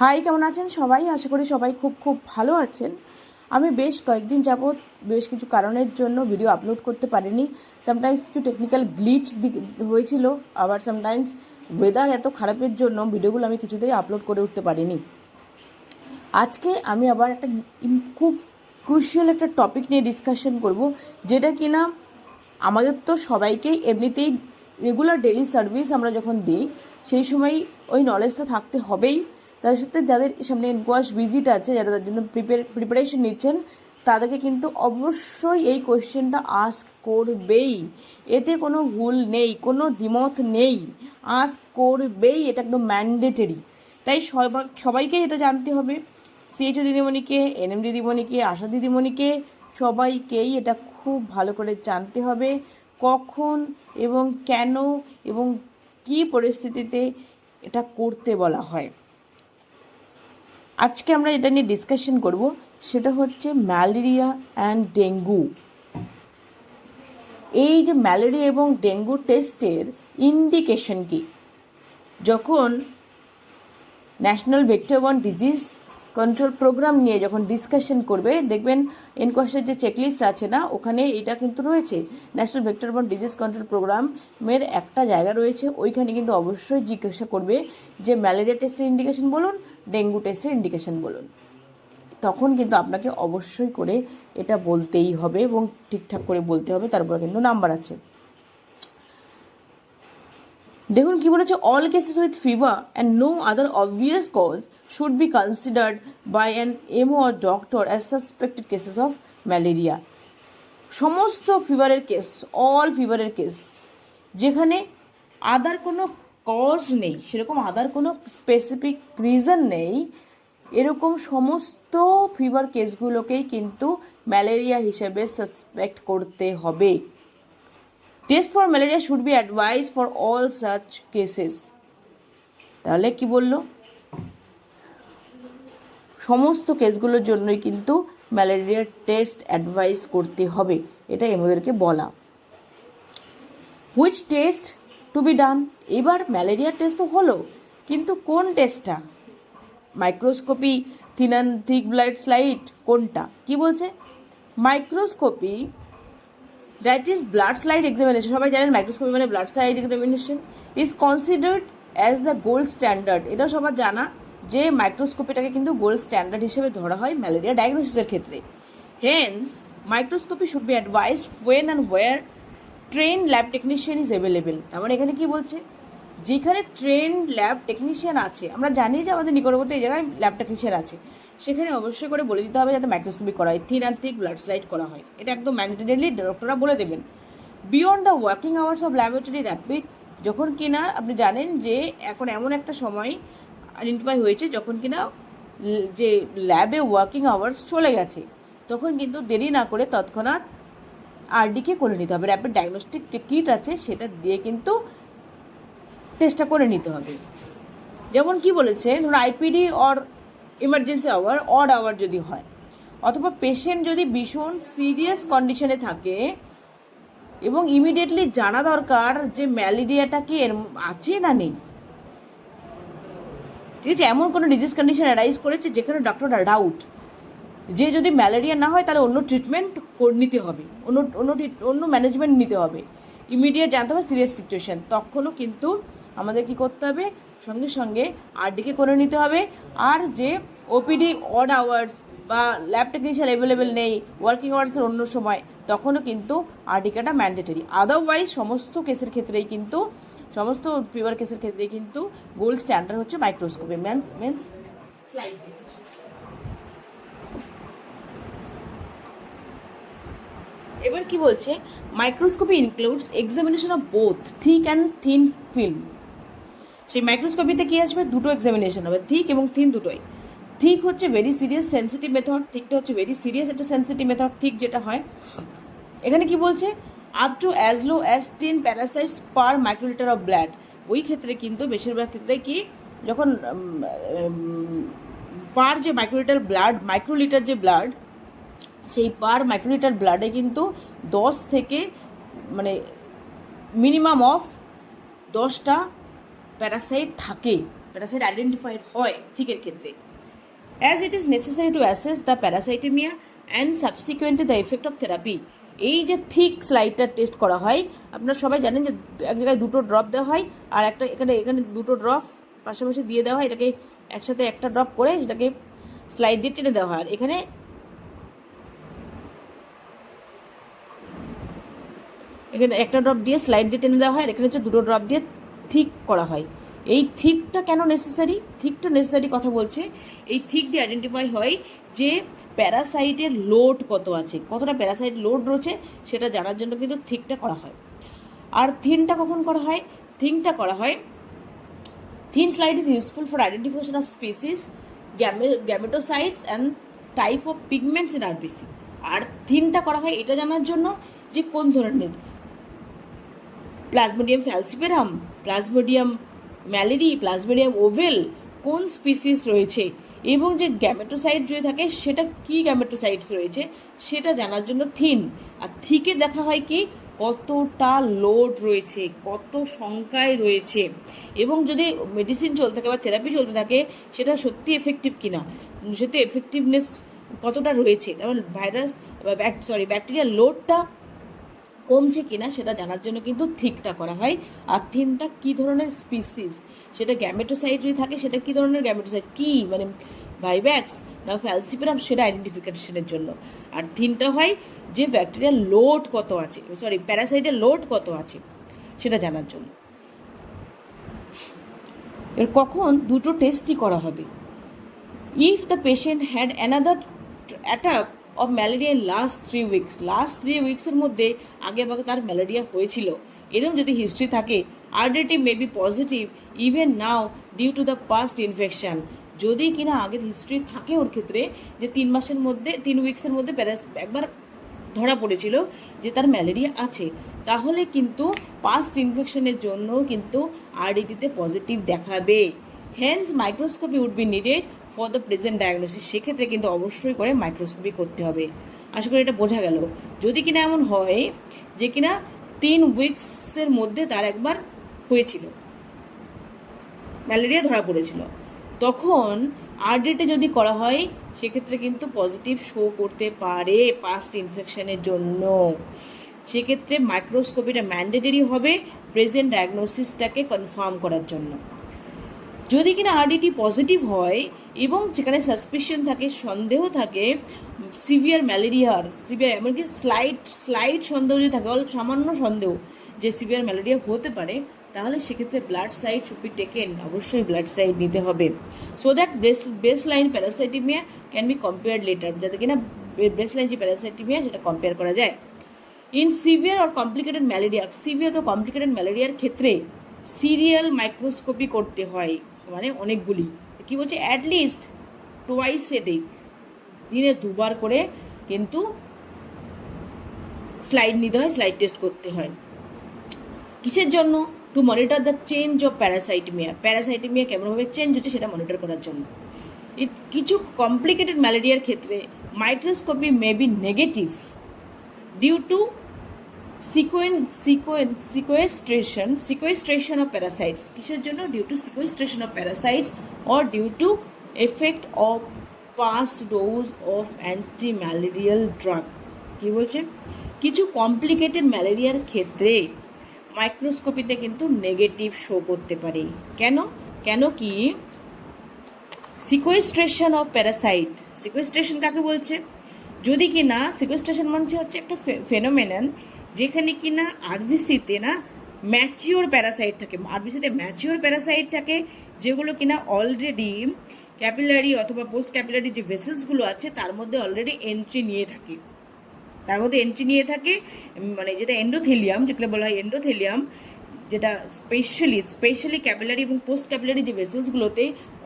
High কেমন আছেন সবাই? আশা করি সবাই খুব খুব ভালো আছেন। আমি বেশ কয়েকদিন যাবৎ বেশ কিছু কারণের জন্য ভিডিও আপলোড করতে পারিনি। সামটাইমস কিছু টেকনিক্যাল গ্লিচ হয়েছিল, আবার সামটাইমস ওয়েদার এত খারাপের জন্য ভিডিওগুলো আমি কিছুতেই আপলোড করে উঠতে পারিনি। আজকে আমি আবার একটা খুব ক্রুশিয়াল একটা টপিক নিয়ে ডিসকাশন করব, যেটা কি না আমাদের তো সবাইকেই এমনিতেই রেগুলার ডেলি সার্ভিস আমরা যখন দিই, সেই সময় ওই নলেজটা থাকতে হবেই। তার সাথে যাদের সামনে এনকোয়াশ ভিজিট আছে, যারা তার জন্য প্রিপারেশন নিচ্ছেন, তাদেরকে কিন্তু অবশ্যই এই কোয়েশ্চেনটা আস্ক করবেই। এতে কোনো ভুল নেই, কোনো দ্বিমত নেই। আস্ক করবেই, এটা একদম ম্যান্ডেটরি তাই সবাই সবাইকে এটা জানতে হবে। সিএইচও দিদিমণিকে এনএম দিদিমণিকে, আশা দিদিমণিকে, সবাইকেই এটা খুব ভালো করে জানতে হবে। কখন এবং কেন এবং কী পরিস্থিতিতে এটা করতে বলা হয়। আজকে আমরা এটা নিয়ে ডিসকাশন করব, সেটা হচ্ছে ম্যালেরিয়া অ্যান্ড ডেঙ্গু। এই যে ম্যালেরিয়া এবং ডেঙ্গু টেস্টের ইন্ডিকেশন কি? যখন national vector disease control programme নিয়ে যখন ডিসকাশন করবে, দেখবেন এনকোয়াসের যে চেকলিস্ট আছে না, ওখানে এটা কিন্তু রয়েছে। National vector one disease control প্রোগ্রামের একটা জায়গা রয়েছে, ওইখানে কিন্তু অবশ্যই জিজ্ঞাসা করবে যে ম্যালেরিয়া টেস্টের ইন্ডিকেশন বলুন ডেঙ্গু টেস্টের ইন্ডিকেশন বলুন। তখন কিন্তু আপনাকে অবশ্যই করে এটা বলতেই হবে এবং ঠিকঠাক করে বলতে হবে, তারপরে কিন্তু নাম্বার আছে। দেখুন কি বলেছে all cases with fever and no other obvious cause should be considered by an MO doctor as suspected cases of malaria সমস্ত ফিভারের কেস অল ফিভারের কেস যেখানে আদার কোনো কজ নেই, সেরকম আদার কোনো স্পেসিফিক রিজন নেই, এরকম সমস্ত ফিভার কেসগুলোকেই কিন্তু ম্যালেরিয়া হিসেবে সাসপেক্ট করতে হবে। Test for malaria should be advice for all such cases তাহলে কি বলল? সমস্ত কেসগুলোর জন্যই কিন্তু ম্যালেরিয়ার টেস্ট অ্যাডভাইস করতে হবে। এটা এমদেরকে বলা। Which test to be done এবার ম্যালেরিয়ার টেস্ট তো হলো, কিন্তু কোন টেস্টটা microscopy thin and thick blood slide কোনটা? কি বলছে? Microscopy that is blood slide examination সবাই জানেন মাইক্রোস্কোপি মানে blood slide examination is considered as the gold standard এটাও সবার জানা যে মাইক্রোস্কোপিটাকে কিন্তু গোল্ড স্ট্যান্ডার্ড হিসেবে ধরা হয় ম্যালেরিয়া ডায়াগনোসিসের ক্ষেত্রে। Hence microscopy should be advised when and where train lab technician is available তার মানে এখানে কি বলছে? যেখানে ট্রেন ল্যাব টেকনিশিয়ান আছে, আমরা জানি যে আমাদের নিকটবর্তী এই জায়গায় ল্যাব টেকনিশিয়ান আছে। সেখানে অবশ্যই করে বলে দিতে হবে যাতে মাইক্রোস্কোপি করা হয় thin and thick blood slide করা হয়। এটা একদম ম্যান্ডেটরিলি ডক্টররা বলে দেবেন। Beyond the working hours of laboratory rapid যখন কিনা আপনি জানেন যে এখন এমন একটা সময় আইডেন্টিফাই হয়েছে যখন কিনা যে ল্যাবে ওয়ার্কিং আওয়ার্স চলে গেছে, তখন কিন্তু দেরি না করে তৎক্ষণাৎ আরডিকে করে নিতে হবে। র্যাপিড ডায়াগনস্টিক যে কিট আছে সেটা দিয়ে কিন্তু টেস্টটা করে নিতে হবে। যেমন কি বলেছে, ধরুন IPD or emergency hour odd hour যদি হয়, অথবা পেশেন্ট যদি ভীষণ সিরিয়াস কন্ডিশনে থাকে এবং ইমিডিয়েটলি জানা দরকার যে ম্যালেরিয়াটা কি এর আছে না নেই। ঠিক আছে, এমন কোনো ডিজিজ কন্ডিশন অ্যারাইজ করেছে যেখানে ডক্টররা ডাউট যে যদি ম্যালেরিয়া না হয় তাহলে অন্য ট্রিটমেন্ট নিতে হবে, অন্য অন্য অন্য ম্যানেজমেন্ট নিতে হবে। ইমিডিয়েট জানতে হবে সিরিয়াস সিচুয়েশান তখনও কিন্তু আমাদের কি করতে হবে? সঙ্গে সঙ্গে আরডিকে করে নিতে হবে। আর যে ওপিডি অড আওয়ার্স বা ল্যাব টেকনিশিয়ান অ্যাভেলেবেল নেই ওয়ার্কিং আওয়ার্সের অন্য সময়, তখনও কিন্তু আরডিকাটা ম্যান্ডেটরি আদারওয়াইজ সমস্ত কেসের ক্ষেত্রেই কিন্তু, সমস্ত ফিভার কেসের ক্ষেত্রেই কিন্তু গোল্ড স্ট্যান্ডার্ড হচ্ছে মাইক্রোস্কোপে মিনস স্লাইড এবার কি বলছে? Microscopy includes examination of both thick and thin film সেই মাইক্রোস্কোপিতে কী আসবে? দুটো এক্সামিনেশন হবে থিক এবং থিন দুটোই। থিক হচ্ছে ভেরি সিরিয়াস সেন্সিটিভ মেথড থিকটা হচ্ছে ভেরি সিরিয়াস একটা সেন্সিটিভ মেথড থিক যেটা হয়। এখানে কি বলছে? Up to as low as ten parasites per microlitre of blood ওই ক্ষেত্রে কিন্তু বেশিরভাগ ক্ষেত্রে কি যখন পার যে মাইক্রোলিটার ব্লাড মাইক্রোলিটার যে ব্লাড সেই পার মাইক্রোলিটার ব্লাডে কিন্তু দশ থেকে মানে মিনিমাম অফ দশটা প্যারাসাইট থাকে প্যারাসাইট আইডেন্টিফাইড হয় থিকের ক্ষেত্রে। As it is necessary to assess the parasitaemia and subsequently the effect of therapy এই যে থিক স্লাইডটা টেস্ট করা হয়, আপনারা সবাই জানেন যে এক জায়গায় দুটো ড্রপ দেওয়া হয়, আর একটা এখানে এখানে দুটো ড্রপ পাশাপাশি দিয়ে দেওয়া হয়, এটাকে একসাথে একটা ড্রপ করে সেটাকে স্লাইড দিয়ে টেনে দেওয়া হয়। আর এখানে এখানে একটা ড্রপ দিয়ে স্লাইড দিয়ে টেনে দেওয়া হয়, আর এখানে হচ্ছে দুটো ড্রপ দিয়ে থিক করা হয়। এই থিকটা কেন নেসেসারি থিকটা নেসেসারি কথা বলছে, এই থিক দিয়ে আইডেন্টিফাই হয় যে প্যারাসাইটের লোড কত আছে। কতটা প্যারাসাইট লোড রয়েছে, সেটা জানার জন্য কিন্তু থিকটা করা হয়। আর থিনটা কখন করা হয়? থিনটা করা হয় thin slide is useful for identification of species gametocytes and type of pigments in RBC আর থিনটা করা হয়, এটা জানার জন্য যে কোন ধরনের? Plasmodium falciparum Plasmodium malariae Plasmodium ovale কোন স্পিসিস রয়েছে? এবং যে গ্যামেটোসাইট যদি থাকে, সেটা কি গ্যামেটোসাইটস রয়েছে? সেটা জানার জন্য থিন। আর থিকে দেখা হয় কি? কতটা লোড রয়েছে, কত সংখ্যায় রয়েছে। এবং যদি মেডিসিন চলতে থাকে বা থেরাপি চলতে থাকে, সেটা সত্যি এফেক্টিভ কিনা? সেটা এফেক্টিভনেস কতটা রয়েছে? তেমন ভাইরাস সরি ব্যাকটেরিয়ার লোডটা কমছে কিনা সেটা জানার জন্য কিন্তু থিকটা করা হয়। আর থিমটা কি ধরনের স্পিসিস সেটা গ্যামেটোসাইড যদি থাকে, সেটা কি ধরনের গ্যামেটোসাইড কি? মানে ভাইব্যাক্স না ফ্যালসিপেরাম সেটা আইডেন্টিফিকেশনের জন্য। আর থিমটা হয় যে ব্যাকটেরিয়ার লোড কত আছে? সরি প্যারাসাইটের লোড কত আছে? সেটা জানার জন্য। এর কখন দুটো টেস্টই করা হবে? If the patient had another attack of malaria in last three weeks last three উইকসের মধ্যে আগে আগে তার ম্যালেরিয়া হয়েছিল। এরকম যদি হিস্ট্রি থাকে RDT may be positive even now due to the past infection যদি কিনা আগের হিস্ট্রি থাকে ওর ক্ষেত্রে, যে তিন মাসের মধ্যে, তিন উইকসের মধ্যে প্যারাস একবার ধরা পড়েছিল যে তার ম্যালেরিয়া আছে। তাহলে কিন্তু পাস্ট ইনফেকশনের জন্য কিন্তু আরডিটিতে পজিটিভ দেখাবে। Hence microscopy would be needed for the present diagnosis সেক্ষেত্রে কিন্তু অবশ্যই করে মাইক্রোস্কোপি করতে হবে। আশা করি এটা বোঝা গেল। যদি কিনা এমন হয় যে কিনা তিন উইকসের মধ্যে তার একবার হয়েছিল ম্যালেরিয়া ধরা পড়েছিল, তখন আরডিটে যদি করা হয়, সেক্ষেত্রে কিন্তু পজিটিভ শো করতে পারে পাস্ট ইনফেকশনের জন্য। সেক্ষেত্রে মাইক্রোস্কোপিটা ম্যান্ডেটরি হবে প্রেজেন্ট ডায়াগনোসিসটাকে কনফার্ম করার জন্য। যদি কিনা আরডিটি পজিটিভ হয় এবং যেখানে সাসপিশন থাকে, সন্দেহ থাকে সিভিয়ার ম্যালেরিয়ার সিভিয়ার এমনকি স্লাইট স্লাইট সন্দেহ যদি থাকে, অল্প সামান্য সন্দেহ যে সিভিয়ার ম্যালেরিয়া হতে পারে, তাহলে সেক্ষেত্রে ব্লাড সাইড শুড টেকেন অবশ্যই ব্লাড সাইড নিতে হবে। So that base baseline parasitaemia can be compare later যাতে কিনা বেস লাইন যে প্যারাসাইটিমিয়া সেটা কম্পেয়ার করা যায়। In severe or complicated malaria severe তো কমপ্লিকেটেড ম্যালেরিয়ার ক্ষেত্রে সিরিয়াল মাইক্রোস্কোপি করতে হয়। মানে অনেকগুলি। কি বলছে? অ্যাটলিস্ট টোয়াইস এ ডে দিনে দুবার করে কিন্তু স্লাইড নিতে হয় স্লাইড টেস্ট করতে হয়। কিসের জন্য? To monitor the change of parasitaemia parasitaemia কেমনভাবে চেঞ্জ হচ্ছে সেটা মনিটর করার জন্য। কিছু কমপ্লিকেটেড ম্যালেরিয়ার ক্ষেত্রে microscopy may be negative due to sequen sequen sequestration sequestration of parasites কিসের জন্য? Due to sequestration of parasites or due to effect of past dose of anti malarial drug কী বলছে? কিছু কমপ্লিকেটেড ম্যালেরিয়ার ক্ষেত্রে মাইক্রোস্কোপিতে কিন্তু নেগেটিভ শো করতে পারে। কেন? কেন কি? সিকোয়েস্ট্রেশন অফ প্যারাসাইট সিকোয়েস্ট্রেশন কাকে বলছে? যদি কি না সিকোয়েস্ট্রেশন মানে হচ্ছে একটা ফেনোমেনন যেখানে কি না আরবিসিতে না ম্যাচিওর প্যারাসাইট থাকে। আরবিসিতে ম্যাচিওর প্যারাসাইট থাকে, যেগুলো কিনা অলরেডি ক্যাপিলারি অথবা পোস্ট ক্যাপিলারি যে ভেসেলসগুলো আছে, তার মধ্যে অলরেডি এন্ট্রি নিয়ে থাকে। তার মধ্যে এন্ট্রি নিয়ে থাকে মানে যেটা এন্ডোথেলিয়াম যেগুলো বলা হয় এন্ডোথেলিয়াম যেটা স্পেশালি স্পেশালি ক্যাপিলারি এবং পোস্ট ক্যাপিলারি যে ভেসেলসগুলোতে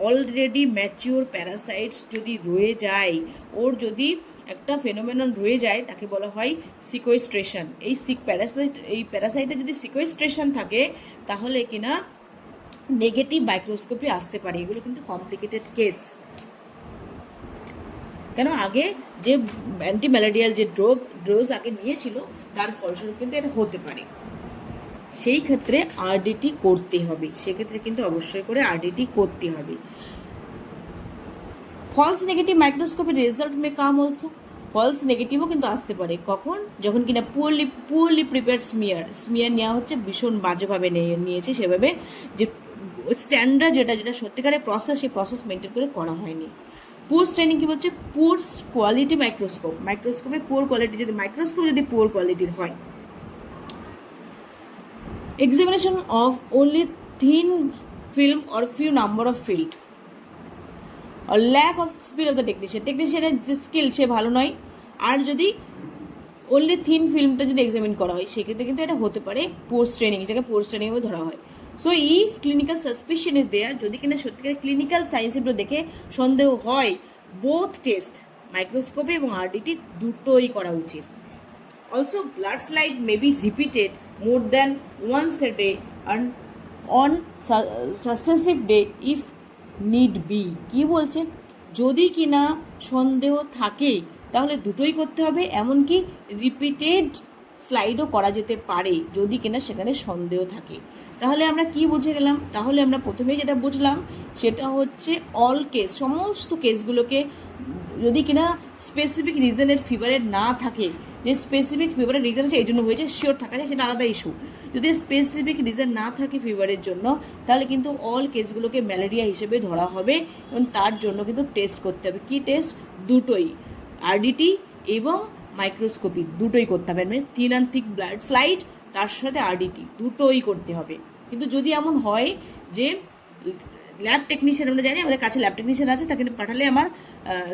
অলরেডি ম্যাচিওর প্যারাসাইটস যদি রয়ে যায়, ওর যদি একটা ফেনোমেনন রয়ে যায়, তাকে বলা হয় সিকোয়েস্ট্রেশন এই সিক প্যারাসাইট এই প্যারাসাইটে যদি সিকোয়েস্ট্রেশন থাকে, তাহলে কিনা নেগেটিভ মাইক্রোস্কোপি আসতে পারে। এগুলো কিন্তু কমপ্লিকেটেড কেস কেন? আগে যে অ্যান্টি ম্যালেরিয়াল যে ড্রোগ ডোজ আগে নিয়েছিল, তার ফলস্বরূপ কিন্তু এটা হতে পারে। সেই ক্ষেত্রে আরডিটি করতে হবে। সেক্ষেত্রে কিন্তু অবশ্যই করে আরডিটি করতে হবে। ফলস নেগেটিভ মাইক্রোস্কোপের result may come also false নেগেটিভও কিন্তু আসতে পারে। কখন? যখন কিনা poorly poorly prepare smear smear নেওয়া হচ্ছে, ভীষণ বাজেভাবে নিয়ে- নিয়েছে সেভাবে যে স্ট্যান্ডার্ড যেটা যেটা সত্যিকারের প্রসেস সেই প্রসেস মেনটেন করে করা হয়নি। পুর ট্রেনিং কী বলছে? পুর কোয়ালিটি মাইক্রোস্কোপ মাইক্রোস্কোপে পুর কোয়ালিটি যদি মাইক্রোস্কোপ যদি পুর কোয়ালিটির হয়। Examination of only thin film or few number of field. Or lack of skill of the technician. টেকনিশিয়ানের যে স্কিল সে ভালো নয়। আর যদি অনলি থিন ফিল্মটা যদি এক্সামিন করা হয়, সেক্ষেত্রে কিন্তু এটা হতে পারে পোস্ট ট্রেনিং এটাকে পোস্ট ট্রেনিং ধরা হয়। So if clinical suspicion is there যদি কিনা সত্যিকার ক্লিনিক্যাল সায়েন্সের দেখে সন্দেহ হয় বোথ টেস্ট মাইক্রোস্কোপে এবং আরডিটি দুটোই করা উচিত। Also blood slide may be repeated more than once a day and on su- successive day if be কি বলছে? যদি কিনা সন্দেহ থাকে, তাহলে দুটোই করতে হবে, এমনকি রিপিটেড স্লাইডও করা যেতে পারে, যদি কিনা সেখানে সন্দেহ থাকে। তাহলে আমরা কি বুঝে গেলাম? তাহলে আমরা প্রথমে যেটা বুঝলাম, সেটা হচ্ছে অল কেস সমস্ত কেসগুলোকে যদি কিনা স্পেসিফিক রিজনের ফিভারের না থাকে, যে স্পেসিফিক ফিভারের রিজন আছে, এই জন্য হয়েছে শিওর থাকা যায়, সেটা আলাদা ইস্যু যদি স্পেসিফিক রিজন না থাকে ফিভারের জন্য, তাহলে কিন্তু অল কেসগুলোকে ম্যালেরিয়া হিসেবে ধরা হবে এবং তার জন্য কিন্তু টেস্ট করতে হবে। কি টেস্ট দুটোই। আরডিটি এবং মাইক্রোস্কোপি দুটোই করতে হবে। মানে থিক ব্লাড স্লাইড তার সাথে আরডিটি দুটোই করতে হবে। কিন্তু যদি এমন হয় যে ল্যাব টেকনিশিয়ান আমরা জানি আমাদের কাছে ল্যাব টেকনিশিয়ান আছে, তাকে পাঠালে আমার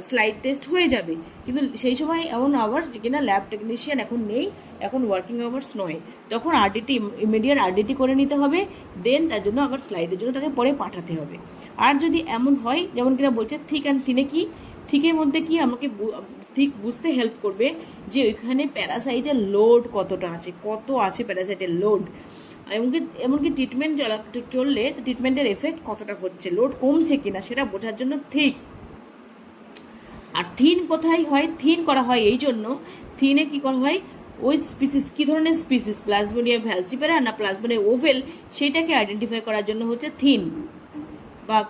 স্লাইড টেস্ট হয়ে যাবে। কিন্তু সেই সময় এমন আওয়ার্স যে কিনা ল্যাব টেকনিশিয়ান এখন নেই, এখন ওয়ার্কিং আওয়ার্স নয়। তখন আরডিটি ইমিডিয়েট আরডিটি করে নিতে হবে দেন তার জন্য আবার স্লাইডের জন্য তাকে পরে পাঠাতে হবে। আর যদি এমন হয়, যেমন কিনা বলছে থিক অ্যান্ড থিনে কি? থিকের মধ্যে কি আমাকে ঠিক বুঝতে হেল্প করবে যে ওইখানে প্যারাসাইটের লোড কতটা আছে? কত আছে প্যারাসাইটের লোড এমনকি এমনকি ট্রিটমেন্ট চলা, চললে ট্রিটমেন্টের এফেক্ট কতটা হচ্ছে? লোড কমছে কিনা সেটা বোঝার জন্য ঠিক আর থিন কোথায় হয়? থিন করা হয় এই জন্য। থিনে কি করা হয়? ওই স্পিসিস কী ধরনের স্পিসিস প্লাজমোনিয়া ভ্যালসিপেরা না প্লাজমোনিয়া ওভেল সেটাকে আইডেন্টিফাই করার জন্য হচ্ছে থিন। বা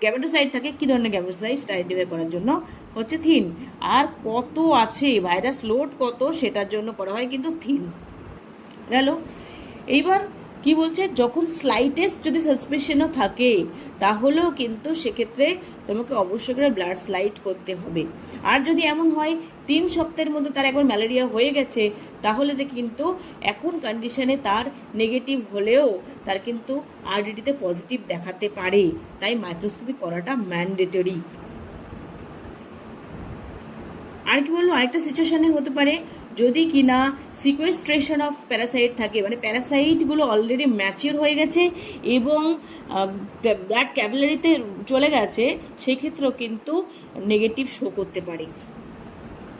গ্যামেটোসাইড থাকে, কী ধরনের গ্যামেটোসাইড সেটা আইডেন্টিফাই করার জন্য হচ্ছে থিন। আর কত আছে? ভাইরাস লোড কত? সেটার জন্য করা হয় কিন্তু থিন। গেল। এইবার কি বলছে? যখন স্লাইটেস্ট যদি সাসপেশনও থাকে, তাহলেও কিন্তু সেক্ষেত্রে তোমাকে অবশ্যই করে ব্লাড স্লাইড করতে হবে। আর যদি এমন হয়, তিন সপ্তাহের মধ্যে তার একবার ম্যালেরিয়া হয়ে গেছে, তাহলে তো কিন্তু এখন কন্ডিশনে তার নেগেটিভ হলেও তার কিন্তু আরডিটিতে পজিটিভ দেখাতে পারে। তাই মাইক্রোস্কোপি করাটা ম্যান্ডেটরি আর কি বলব, আরেকটা সিচুয়েশনে হতে পারে যদি কিনা সিকোয়েস্ট্রেশন অফ প্যারাসাইট থাকে মানে প্যারাসাইটগুলো অলরেডি ম্যাচিওর হয়ে গেছে এবং ব্লাড ক্যাপিলারিতে চলে গেছে, সেক্ষেত্রেও কিন্তু নেগেটিভ শো করতে পারে।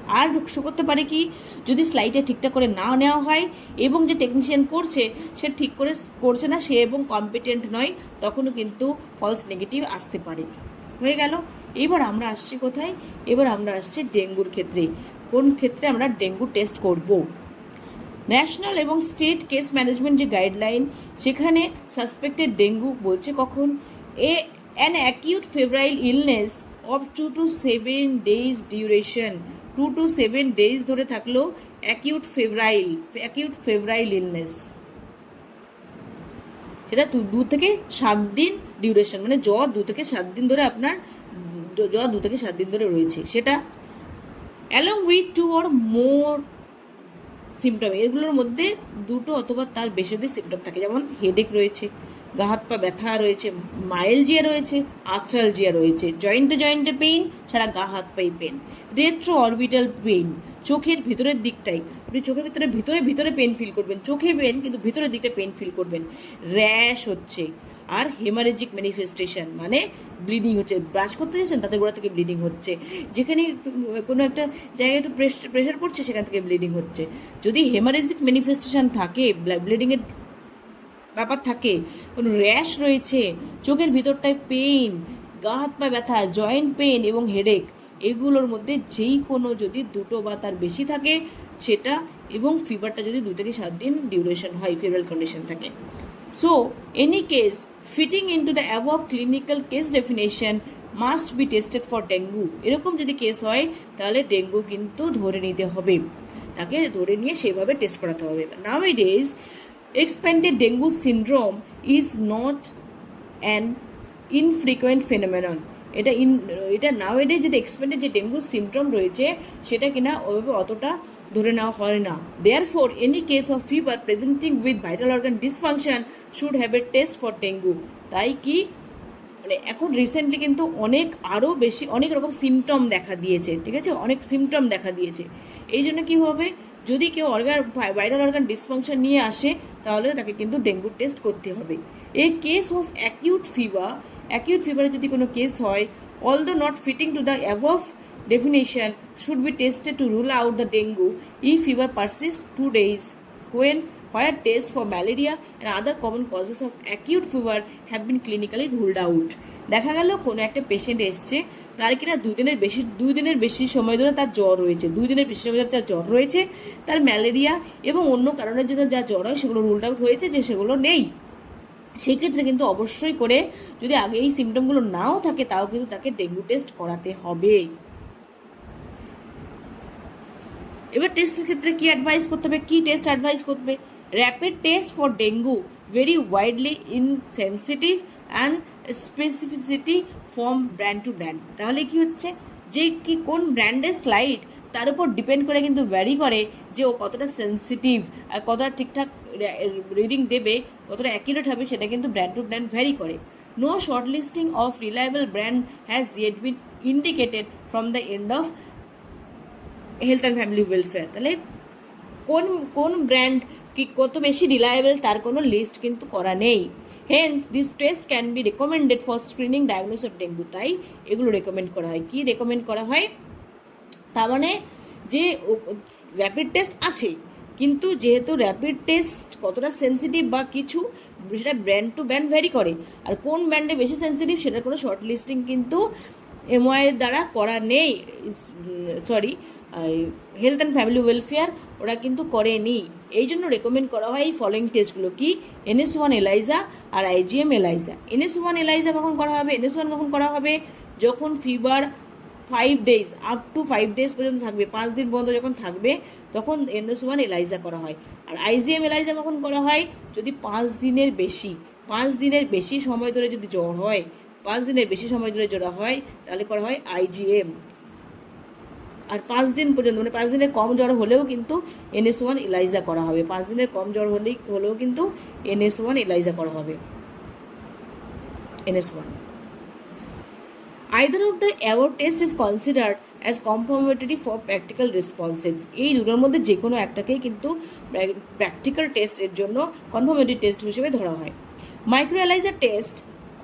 আর শো করতে পারে কি? যদি স্লাইডটা ঠিকঠাক করে না নেওয়া হয় এবং যে টেকনিশিয়ান করছে, সে ঠিক করে করছে না, সে এবং কম্পিটেন্ট নয়, তখনও কিন্তু ফলস নেগেটিভ আসতে পারে। হয়ে গেল। এবার আমরা আসছি কোথায়? এবার আমরা আসছি ডেঙ্গুর ক্ষেত্রে। কোন ক্ষেত্রে আমরা ডেঙ্গু টেস্ট করব? ন্যাশনাল এবং স্টেট কেস ম্যানেজমেন্ট যে গাইডলাইন, সেখানে সাসপেক্টেড ডেঙ্গু বলছে কখন? A an acute febrile illness of two two seven days duration two two seven days ধরে থাকল acute febrile acute febrile illness সেটা দু থেকে সাত দিন ডিউরেশন মানে জ্বর দু থেকে সাত দিন ধরে আপনার, জ্বর দু থেকে সাত দিন ধরে রয়েছে। সেটা along with two or more symptom এগুলোর মধ্যে দুটো অথবা তার বেশি বেশি সিমটম থাকে। যেমন হেডেক রয়েছে, গা হাত পা ব্যথা রয়েছে মাইলজিয়া রয়েছে আর্থ্রালজিয়া রয়েছে জয়েন্টে জয়েন্টে পেইন সারা গা হাত পাই পেন রেট্রো অরবিটাল পেইন চোখের ভিতরের দিকটাই। আপনি চোখের ভিতরে ভিতরে ভিতরে পেন ফিল করবেন, চোখে পেন কিন্তু ভিতরের দিকটা পেন ফিল করবেন। র্যাশ হচ্ছে, আর হেমারেজিক ম্যানিফেস্টেশন মানে ব্লিডিং হচ্ছে ব্রাশ করতে যাচ্ছেন তাতে গোড়া থেকে ব্লিডিং হচ্ছে। যেখানে কোনো একটা জায়গায় একটু প্রেশার পড়ছে, সেখান থেকে ব্লিডিং হচ্ছে। যদি হেমারেজিক ম্যানিফেস্টেশন থাকে ব্লিডিংয়ের ব্যাপার থাকে, কোনো র্যাশ রয়েছে, চোখের ভিতরটায় পেইন গা হাত পা ব্যথা জয়েন্ট পেইন এবং হেডেক এগুলোর মধ্যে যেই কোনো যদি দুটো বা তার বেশি থাকে, সেটা এবং ফিভারটা যদি দুই থেকে সাত দিন ডিউরেশন হয় ফেভারাল কন্ডিশন থাকে। So any case fitting into the above clinical case definition must be tested for dengue এরকম যদি কেস হয়, তাহলে ডেঙ্গু কিন্তু ধরে নিতে হবে। তাকে ধরে নিয়ে সেভাবে টেস্ট করাতে হবে। Now it is expanded dengue syndrome is not an infrequent phenomenon এটা ইন এটা নাও এডে যদি এক্সপেন্ডেড যে ডেঙ্গু সিমটম রয়েছে, সেটা কিনা ওইভাবে অতটা ধরে নেওয়া হয় না। Therefore any case of fever presenting with vital organ dysfunction should have a test for dengue তাই কি? মানে এখন রিসেন্টলি কিন্তু অনেক আরও বেশি, অনেক রকম সিমটম দেখা দিয়েছে, ঠিক আছে? অনেক সিমটম দেখা দিয়েছে। এই জন্য কী হবে? যদি কেউ অর্গান ভাইরাল অর্গান ডিসফাংশন নিয়ে আসে, তাহলে তাকে কিন্তু ডেঙ্গু টেস্ট করতে হবে। এই case of acute fever acute ফিভারে যদি কোনো কেস হয় all the not fitting to the above definition should be tested to rule out the dengue if fever persists two days. When where tests for malaria and other common causes of acute fever have been clinically ruled out. দেখা গেল, কোনো একটা patient এসছে, তার কিনা দুই দিনের বেশি, দুই দিনের বেশি সময় ধরে তার জ্বর রয়েছে, দুই দিনের বেশি সময় ধরে তার জ্বর রয়েছে, তার ম্যালেরিয়া এবং অন্য কারণের জন্য যা জ্বর হয় সেগুলো রুলড আউট হয়েছে যে সেগুলো নেই। সেক্ষেত্রে কিন্তু অবশ্যই করে যদি আগে এই সিমটমগুলো নাও থাকে, তাও কিন্তু তাকে ডেঙ্গু টেস্ট করাতে হবে। এবার টেস্টের ক্ষেত্রে কি অ্যাডভাইস করতে হবে? কি টেস্ট অ্যাডভাইস করবে? Rapid test for dengue very widely in sensitive and specificity from brand to brand তাহলে কি হচ্ছে? যে কি কোন ব্র্যান্ডের স্লাইড তার উপর ডিপেন্ড করে কিন্তু ভ্যারি করে যে ও কতটা সেন্সিটিভ আর কতটা ঠিকঠাক রিডিং দেবে, কতটা অ্যাকিউরেট হবে সেটা কিন্তু ব্র্যান্ড টু ব্র্যান্ড ভ্যারি করে। No short listing of reliable brand has yet been indicated from the end of health and family welfare তাহলে কোন কোন ব্র্যান্ড কি কত বেশি রিলায়েবল তার কোনো লিস্ট কিন্তু করা নেই। Hence this test can be recommended for screening diagnose of dengue তাই এগুলো রেকমেন্ড করা হয়। কি রেকমেন্ড করা হয়? তার মানে যে র্যাপিড টেস্ট আছে, কিন্তু যেহেতু র্যাপিড টেস্ট কতটা সেন্সিটিভ বা কিছু, সেটা ব্র্যান্ড টু ব্র্যান্ড ভ্যারি করে। আর কোন ব্র্যান্ডে বেশি সেন্সিটিভ সেটার কোনো শর্ট লিস্টিং কিন্তু এমওয়াইয়ের দ্বারা করা নেই। Sorry health and family welfare ওরা কিন্তু করেনি। এই জন্য রেকমেন্ড করা হয় এই ফলোয়িং টেস্টগুলো কি? এনএস ওয়ান এলাইজা আর IgM ELISA NS one ELISA কখন করা হবে? এনএস ওয়ান কখন করা হবে? যখন fever five days up to five days পর্যন্ত থাকবে, পাঁচ দিন পর্যন্ত যখন থাকবে, তখন এনএস ওয়ান এলাইজা করা হয়। আর আইজিএম এলাইজা কখন করা হয়? যদি পাঁচ দিনের বেশি, পাঁচ দিনের বেশি সময় ধরে যদি জ্বর হয়, পাঁচ দিনের বেশি সময় ধরে জ্বর হয়, তাহলে করা হয় আইজিএম আর পাঁচ দিন পর্যন্ত মানে পাঁচ দিনে কম জ্বর হলেও কিন্তু এনএস ওয়ান এলাইজা করা হবে। পাঁচ দিনে কম জ্বর হলেই, হলেও কিন্তু এনএস ওয়ান এলাইজা করা হবে। NS one either of the award test is considered as confirmatory for practical responses এই দুটোর মধ্যে যে কোনো একটাকেই কিন্তু প্র্যাকটিক্যাল টেস্টের জন্য কনফার্মেটরি টেস্ট হিসেবে ধরা হয়। Micro ELISA test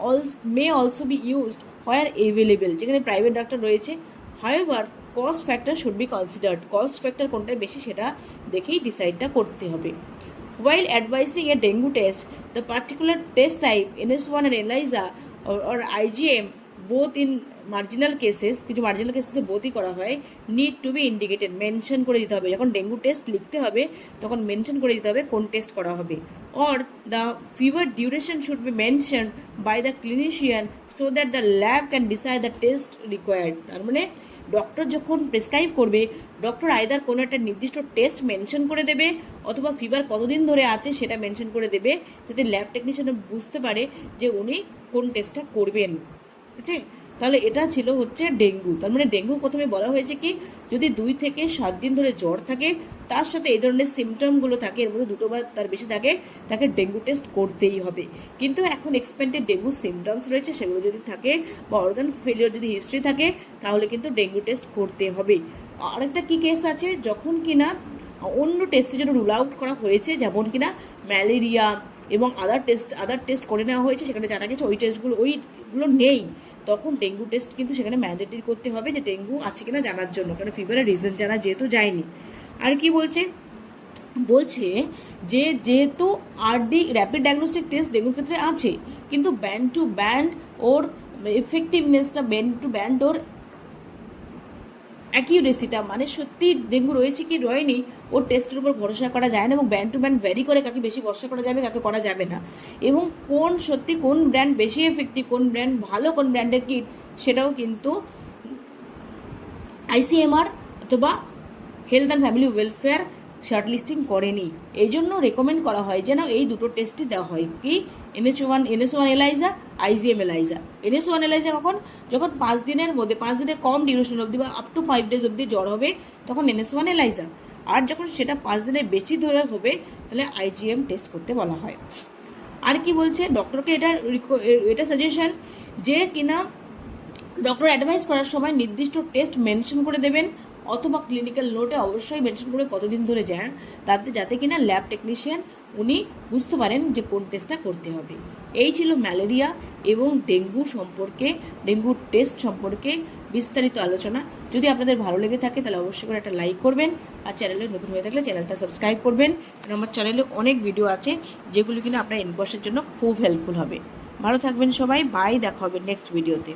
all may also be used where available যেখানে প্রাইভেট ডাক্তার রয়েছে। However cost factor should be considered cost factor কোনটায় বেশি সেটা দেখেই ডিসাইডটা করতে হবে। While advising a dengue test, the particular test type, NS1 and ELISA or, or IgM, both in marginal cases কিছু marginal কেসেসে বোথই করা হয় need to be indicated mention করে দিতে হবে। যখন ডেঙ্গু টেস্ট লিখতে হবে তখন মেনশন করে দিতে হবে কোন টেস্ট করা হবে। Or the fever duration should be mention by the clinician so that the lab can decide the test required তার মানে ডক্টর যখন প্রেসক্রাইব করবে, ডক্টর আয়দার কোনো একটা নির্দিষ্ট টেস্ট মেনশন করে দেবে অথবা ফিভার কতদিন ধরে আছে সেটা মেনশন করে দেবে, যাতে ল্যাব টেকনিশিয়ান বুঝতে পারে যে উনি কোন টেস্টটা করবেন। ঠিক আছে তাহলে এটা ছিল হচ্ছে ডেঙ্গু। তার মানে ডেঙ্গু প্রথমে বলা হয়েছে কি, যদি দুই থেকে সাত দিন ধরে জ্বর থাকে, তার সাথে এই ধরনের সিমটমগুলো থাকে, এর মধ্যে দুটো বা তার বেশি থাকে, তাকে ডেঙ্গু টেস্ট করতেই হবে। কিন্তু এখন এক্সপেন্ডেড ডেঙ্গু সিমটমস রয়েছে, সেগুলো যদি থাকে বা অর্গান ফেলিওর যদি হিস্ট্রি থাকে, তাহলে কিন্তু ডেঙ্গু টেস্ট করতে হবে। আরেকটা কি কেস আছে, যখন কিনা অন্য টেস্টের জন্য রুল আউট করা হয়েছে, যেমন কিনা ম্যালেরিয়া এবং আদার টেস্ট আদার টেস্ট করে নেওয়া হয়েছে, সেখানে জানা গেছে ওই টেস্টগুলো ওইগুলো নেই। তখন ডেঙ্গু টেস্ট কিন্তু সেখানে ম্যান্ডেটরি করতে হবে যে ডেঙ্গু আছে কিনা জানার জন্য। কারণ ফিভারের রিজন জানা যেহেতু যায়নি। আর কি বলছে? বলছে যে যেহেতু আরডি র্যাপিড ডায়াগনস্টিক টেস্ট ডেঙ্গুর ক্ষেত্রে আছে, কিন্তু ব্যান্ড টু ব্যান্ড ওর এফেক্টিভনেসটা ব্যান্ড টু ব্যান্ড ওর অ্যাকিউরেসিটা মানে সত্যি ডেঙ্গু রয়েছে কি রয়নি, ওর টেস্টের উপর ভরসা করা যায় না এবং ব্র্যান্ড টু ব্র্যান্ড ভ্যারি করে কাকে বেশি ভরসা করা যাবে, কাকে করা যাবে না। এবং কোন সত্যি কোন ব্র্যান্ড বেশি এফেক্টিভ কোন ব্র্যান্ড ভালো, কোন ব্র্যান্ডের কিট সেটাও কিন্তু আইসিএমআর অথবা health and family welfare short listing করেনি। এই জন্য রেকমেন্ড করা হয় যে না এই দুটো টেস্টই দেওয়া হয়, কি NS one NS one ELISA IgM ELISA. NS one ELISA কখন? যখন পাঁচ দিনের মধ্যে, পাঁচ দিনের কম ডিউরেশন অবধি বা আপ টু ফাইভ ডেজ অবধি জ্বর হবে, তখন এনএস ওয়ান এলাইজা। আর যখন সেটা পাঁচ দিনের বেশি ধরে হবে, তাহলে আইজিএম টেস্ট করতে বলা হয়। আর কি বলছে? ডক্টরকে এটা এটা সাজেশন যে কিনা ডক্টর অ্যাডভাইস করার সময় নির্দিষ্ট টেস্ট মেনশন করে দেবেন, অথবা ক্লিনিক্যাল নোটে অবশ্যই মেনশন করে কতদিন ধরে যান, তাতে, যাতে কিনা ল্যাব টেকনিশিয়ান উনি বুঝতে পারেন যে কোন টেস্টটা করতে হবে। এই ছিল ম্যালেরিয়া এবং ডেঙ্গু সম্পর্কে ডেঙ্গুর টেস্ট সম্পর্কে বিস্তারিত আলোচনা। যদি আপনাদের ভালো লেগে থাকে, তাহলে অবশ্যই করে একটা লাইক করবেন আর চ্যানেলে নতুন হয়ে থাকলে চ্যানেলটা সাবস্ক্রাইব করবেন। কারণ আমার চ্যানেলে অনেক ভিডিও আছে যেগুলো কিনা আপনার ইনকোয়াসের জন্য খুব হেল্পফুল হবে। ভালো থাকবেন সবাই বাই দেখা হবে নেক্সট ভিডিওতে